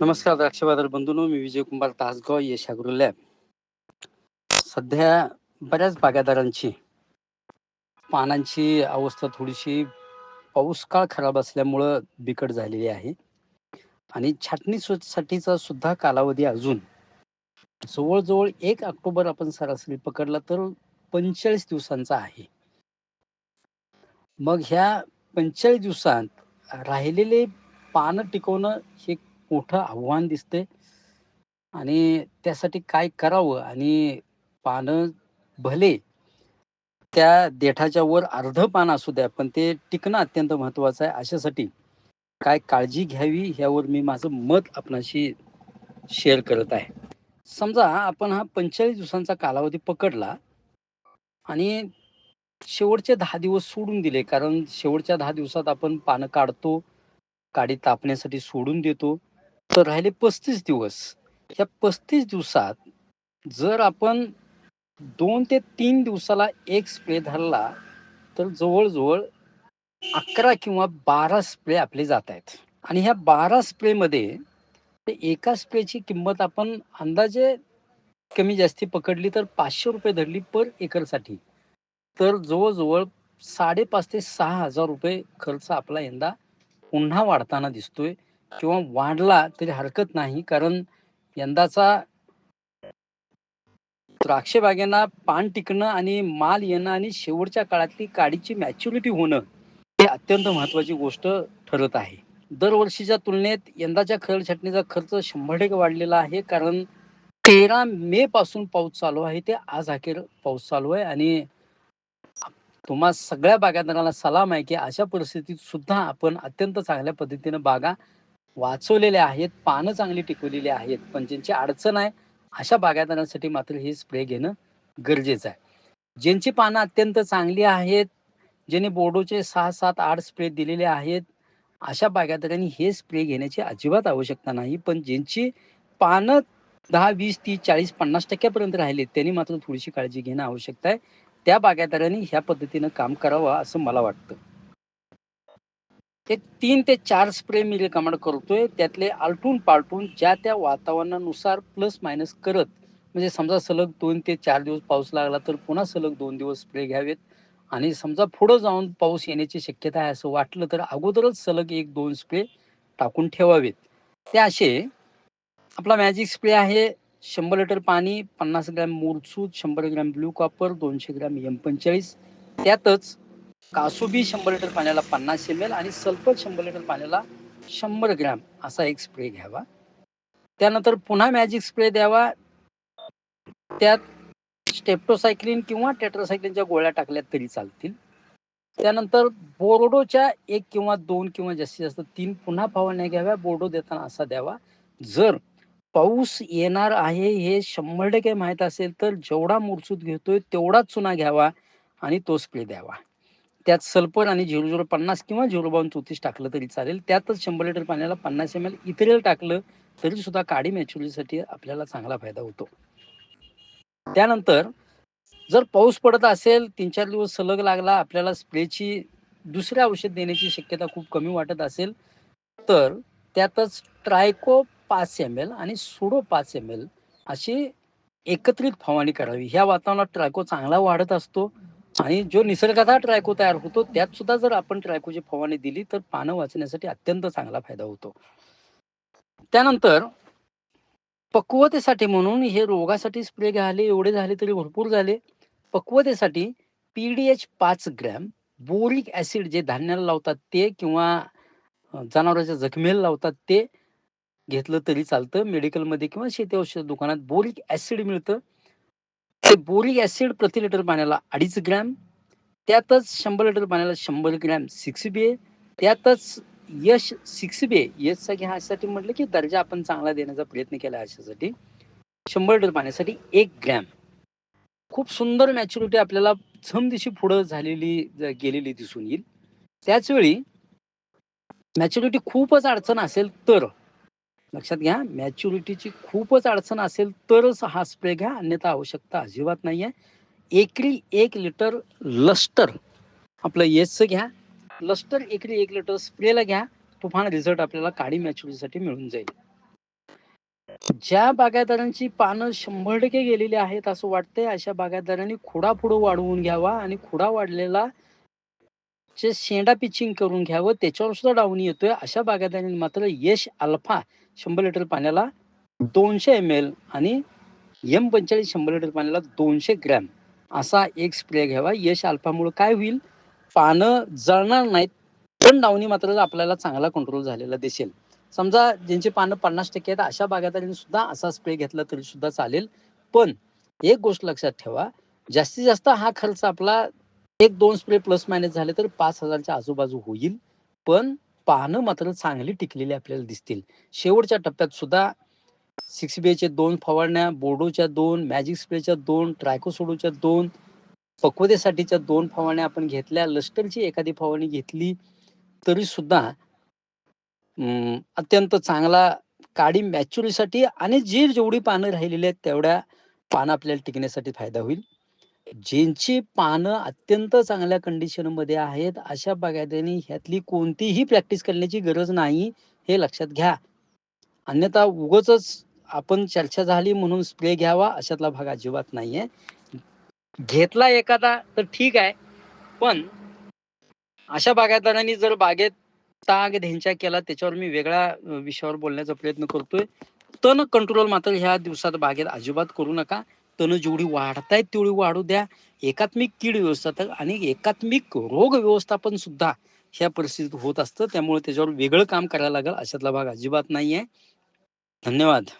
नमस्कार द्राक्ष बाजार बंधूंनो मी विजय कुमार तासगाव यशागुरु लॅब सध्या बऱ्याच बागायतदारांची पानांची अवस्था थोडीशी पाऊस काळ खराब असल्यामुळं बिकट झालेली आहे. आणि छाटणी सुद्धा कालावधी अजून. जवळजवळ एक ऑक्टोबर आपण सरासरी पकडला तर पंचेचाळीस दिवसांचा आहे. मग ह्या पंचेचाळीस दिवसांत राहिलेले पानं टिकवणं हे मोठं आव्हान दिसतंय आणि त्यासाठी काय करावं आणि पानं भले त्या देठाच्या वर अर्ध पान असू द्या पण ते टिकणं अत्यंत महत्वाचं आहे. अशासाठी काय काळजी घ्यावी ह्यावर मी माझं मत आपणाशी शेअर करत आहे. समजा आपण हा पंचेचाळीस दिवसांचा कालावधी पकडला आणि शेवटचे दहा दिवस सोडून दिले कारण शेवटच्या दहा दिवसात आपण पानं काढतो काडी तापण्यासाठी सोडून देतो. तर राहिले पस्तीस दिवस. ह्या पस्तीस दिवसात जर आपण दोन ते तीन दिवसाला एक स्प्रे धरला तर जवळजवळ अकरा किंवा बारा स्प्रे आपले जात आहेत. आणि ह्या बारा स्प्रेमध्ये ते एका स्प्रेची किंमत आपण अंदाजे कमी जास्ती पकडली तर पाचशे रुपये धरली पर एकरसाठी. तर जवळजवळ साडेपाच ते सहा हजार रुपये खर्च आपला यंदा पुन्हा वाढताना दिसतोय. किंवा वाढला तरी हरकत नाही. कारण यंदाचा द्राक्ष बागेना पान टिकणं आणि माल येणं आणि शेवटच्या काळातली काडीची मॅच्युरिटी होणं हे अत्यंत महत्वाची गोष्ट ठरत आहे. दरवर्षीच्या तुलनेत यंदाच्या खरड छाटणीचा खर्च शंभर टक्के वाढलेला आहे. कारण तेरा मे पासून पाऊस चालू आहे. ते आज अखेर पाऊस चालू आहे. आणि तुम्हा सगळ्या बागायतदारांना सलाम आहे की अशा परिस्थितीत सुद्धा आपण अत्यंत चांगल्या पद्धतीने बागा वाचवलेले आहेत पानं चांगली टिकवलेली आहेत पण ज्यांची अडचण आहे अशा बागायतदारांसाठी मात्र हे स्प्रे घेणं गरजेचं आहे. ज्यांची पानं अत्यंत चांगली आहेत ज्यांनी बोर्डोचे सहा सात आठ स्प्रे दिलेले आहेत अशा बागायतदारांनी हे स्प्रे घेण्याची अजिबात आवश्यकता नाही पण ज्यांची पानं दहा वीस तीस चाळीस पन्नास टक्क्यापर्यंत राहिलेत त्यांनी मात्र थोडीशी काळजी घेणं आवश्यकता आहे. त्या बागायतदारांनी ह्या पद्धतीनं काम करावं असं मला वाटतं. हे तीन ते चार स्प्रे मी रेकमेंड करतोय. त्यातले आलटून पालटून ज्या त्या वातावरणानुसार प्लस मायनस करत म्हणजे समजा सलग दोन ते चार दिवस पाऊस लागला तर पुन्हा सलग दोन दिवस स्प्रे घ्यावेत. आणि समजा पुढं जाऊन पाऊस येण्याची शक्यता आहे असं वाटलं तर अगोदरच सलग एक दोन स्प्रे टाकून ठेवावेत. ते असे आपला मॅजिक स्प्रे आहे शंभर लिटर पाणी पन्नास ग्रॅम मूरसूद शंभर ग्रॅम ब्ल्यू कॉपर दोनशे ग्रॅम एम पंचेचाळीस. त्यातच कासुबी शंभर लिटर पाण्याला पन्नास एम एल आणि सल्फर शंभर लिटर पाण्याला शंभर ग्रॅम असा एक स्प्रे घ्यावा. त्यानंतर पुन्हा मॅजिक स्प्रे द्यावा. त्यात स्टेप्टोसायक्लिन किंवा टेट्रासायक्लिनच्या गोळ्या टाकल्या तरी चालतील. त्यानंतर बोर्डोच्या एक किंवा दोन किंवा जास्तीत जास्त तीन पुन्हा फवारण्या घ्याव्या. बोर्डो देताना असा द्यावा. जर पाऊस येणार आहे हे शंभर टक्के माहीत असेल तर जेवढा मुरसूद घेतोय तेवढाच चुना घ्यावा आणि तो स्प्रे द्यावा. त्यात सल्फर आणि झिरो झिरो पन्नास किंवा झिरो बावन चौतीस टाकलं तरी चालेल. त्यातच शंभर लिटर पाण्याला पन्नास एम एल इथेरियल टाकलं तरी सुद्धा काडी मॅच्युरिटीसाठी आपल्याला चांगला फायदा होतो. त्यानंतर जर पाऊस पडत असेल तीन चार दिवस सलग लागला आपल्याला स्प्रेची दुसरे औषध देण्याची शक्यता खूप कमी वाटत असेल तर त्यातच ट्रायको पाच एम एल आणि सुडो पाच एम एल अशी एकत्रित फवारणी करावी. ह्या वातावरणात ट्रायको चांगला वाढत असतो. आणि जो निसर्गाचा ट्रायको तयार होतो त्यात सुद्धा जर आपण ट्रायकोची फवारणी दिली तर पानं वाचण्यासाठी अत्यंत चांगला फायदा होतो. त्यानंतर पक्वतेसाठी म्हणून हे रोगासाठी स्प्रे घ्याले एवढे झाले तरी भरपूर झाले. पक्वतेसाठी पीडीएच पाच ग्रॅम बोरिक ऍसिड जे धान्याला लावतात ते किंवा जनावरांच्या जखमेला लावतात ते घेतलं तरी चालतं. मेडिकलमध्ये किंवा शेती औषध दुकानात बोरिक ऍसिड मिळतं. ते बोरिक ऍसिड प्रति लिटर पाण्याला अडीच ग्रॅम त्यातच शंभर लिटर पाण्याला शंभर ग्रॅम सिक्स बी ए त्यातच यश सिक्स बी ए यशचा ह्यासाठी म्हटलं की दर्जा आपण चांगला देण्याचा प्रयत्न केला अशासाठी शंभर लिटर पाण्यासाठी एक ग्रॅम. खूप सुंदर मॅच्युरिटी आपल्याला झमदिशी पुढं झालेली गेलेली दिसून येईल. त्याचवेळी मॅच्युरिटी खूपच अडचण असेल तर लक्षात घ्या मॅच्युरिटीची खूपच अडचण असेल तरच हा स्प्रे घ्या अन्यथा आवश्यकता अजिबात नाही आहे एकरी एक लिटर लस्टर आपलं येसचं घ्या. लस्टर एकरी एक लिटर स्प्रेला घ्या तुफान रिझल्ट आपल्याला काळी मॅच्युरिटीसाठी मिळून जाईल. ज्या बागायतदारांची पानं शंभर टक्के गेलेली आहेत असं वाटतंय अशा बागायतदारांनी खुडा पुढं वाढवून घ्यावा आणि खुडा वाढलेला जे शेंडा पिचिंग करून घ्यावं त्याच्यावर सुद्धा डाऊन येतोय. अशा बागायतदारांनी मात्र यश अल्फा शंभर लिटर पाण्याला दोनशे एम एल आणि एम पंचेचाळीस शंभर लिटर पाण्याला दोनशे ग्रॅम असा एक स्प्रे घ्यावा. यश अल्फामुळे काय होईल? पानं जळणार नाहीत पण डावणी मात्र आपल्याला चांगला कंट्रोल झालेला दिसेल. समजा ज्यांची पानं पन्नास टक्के आहेत अशा बागायतदारांनी सुद्धा असा स्प्रे घेतला तरी सुद्धा चालेल. पण एक गोष्ट लक्षात ठेवा जास्तीत जास्त हा खर्च आपला एक दोन स्प्रे प्लस मायनस झाले तर पाच हजारच्या आजूबाजू होईल. पण पानं मात्र चांगली टिकलेली आपल्याला दिसतील. शेवटच्या टप्प्यात सुद्धा सिक्स बीचे दोन फवारण्या बोर्डोच्या दोन मॅजिक स्प्रेच्या दोन ट्रायकोसोडोच्या दोन पक्वतेसाठीच्या दोन फवारण्या आपण घेतल्या. लष्करची एखादी फवारणी घेतली तरी सुद्धा अत्यंत चांगला काडी मॅच्युरीसाठी आणि जी जेवढी पानं राहिलेली आहेत तेवढ्या पानं आपल्याला टिकण्यासाठी फायदा होईल. ज्यांची पानं अत्यंत चांगल्या कंडिशनमध्ये आहेत अशा बागायत्यांनी ह्यातली कोणतीही प्रॅक्टिस करण्याची गरज नाही हे लक्षात घ्या. अन्यथा उगच आपण चर्चा झाली म्हणून स्प्रे घ्यावा अशातला भाग अजिबात नाहीये. घेतला एखादा तर ठीक आहे पण अशा बागायतदारांनी जर बागेत ताग ढेंचा केला त्याच्यावर मी वेगळ्या विषयावर बोलण्याचा प्रयत्न करतोय. तण कंट्रोल मात्र ह्या दिवसात बागेत अजिबात करू नका. तण जेवढी वाढतायत तेवढी वाढू द्या. एकात्मिक कीड व्यवस्थापन आणि एकात्मिक रोग व्यवस्थापन सुद्धा ह्या परिस्थितीत होत असतं. त्यामुळे त्याच्यावर वेगळं काम करायला लागेल अशातला भाग अजिबात नाही आहे धन्यवाद.